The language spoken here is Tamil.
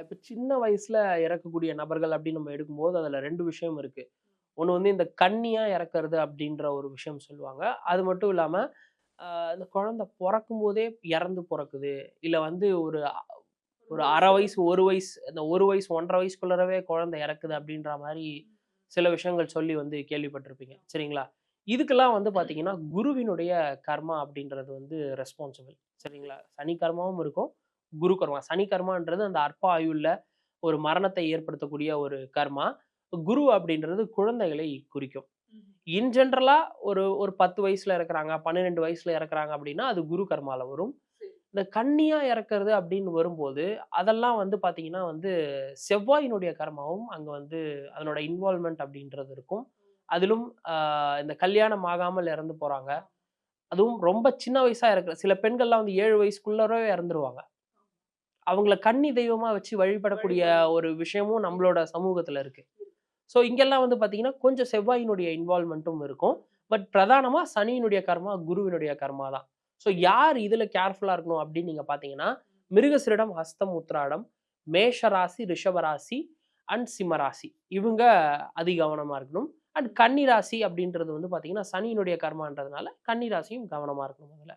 இப்போ சின்ன வயசுல இறக்கக்கூடிய நபர்கள் அப்படின்னு நம்ம எடுக்கும்போது அதுல ரெண்டு விஷயம் இருக்கு. ஒன்று வந்து இந்த கன்னியா இறக்குறது அப்படின்ற ஒரு விஷயம் சொல்லுவாங்க. அது மட்டும் இல்லாம ஆஹ் இந்த குழந்தை பிறக்கும் போதே இறந்து பிறக்குது. இல்ல வந்து ஒரு ஒரு அரை வயசு ஒரு வயசு இந்த ஒரு வயசு ஒன்றரை வயசுக்குள்ளரவே குழந்தை இறக்குது அப்படின்ற மாதிரி சில விஷயங்கள் சொல்லி வந்து கேள்விப்பட்டிருப்பீங்க. சரிங்களா? இதுக்கெல்லாம் வந்து பாத்தீங்கன்னா குருவினுடைய கர்மா அப்படின்றது வந்து ரெஸ்பான்சிபிள் சரிங்களா? சனி கர்மாவும் இருக்கும். குரு கர்மா. சனி கர்மான்றது அந்த அற்ப ஆயுள்ல ஒரு மரணத்தை ஏற்படுத்தக்கூடிய ஒரு கர்மா. குரு அப்படின்றது குழந்தைகளை குறிக்கும். இன் ஜென்ரலா ஒரு ஒரு பத்து வயசுல இறக்குறாங்க பன்னிரெண்டு வயசுல இறக்குறாங்க அப்படின்னா அது குரு கர்மால வரும். இந்த கன்னியா இறக்குறது அப்படின்னு வரும்போது அதெல்லாம் வந்து பாத்தீங்கன்னா வந்து செவ்வாயினுடைய கர்மாவும் அங்க வந்து அதனோட இன்வால்மெண்ட் அப்படின்றது இருக்கும். அதிலும் இந்த கல்யாணம் ஆகாமல் இறந்து போறாங்க. அதுவும் ரொம்ப சின்ன வயசா இருக்கிற சில பெண்கள்லாம் வந்து ஏழு வயசுக்குள்ளவே இறந்துருவாங்க. அவங்கள கன்னி தெய்வமா வச்சு வழிபடக்கூடிய ஒரு விஷயமும் நம்மளோட சமூகத்துல இருக்கு. ஸோ இங்கெல்லாம் வந்து பாத்தீங்கன்னா கொஞ்சம் செவ்வாயினுடைய இன்வால்மெண்ட்டும் இருக்கும். பட் பிரதானமா சனியினுடைய கர்மா குருவினுடைய கர்மா தான் ஸோ யார் இதுல கேர்ஃபுல்லா இருக்கணும் அப்படின்னு நீங்க பாத்தீங்கன்னா மிருகசிரிடம் ஹஸ்தம் உத்ராடம் மேஷ ராசி ரிஷப ராசி அண்ட் சிம்ம ராசி இவங்க அதி கவனமா இருக்கணும். அண்ட் கன்னி ராசி அப்படின்றது வந்து பாத்தீங்கன்னா சனியினுடைய கர்மான்றதுனால கன்னி ராசியும் கவனமா இருக்கணும் அதுல.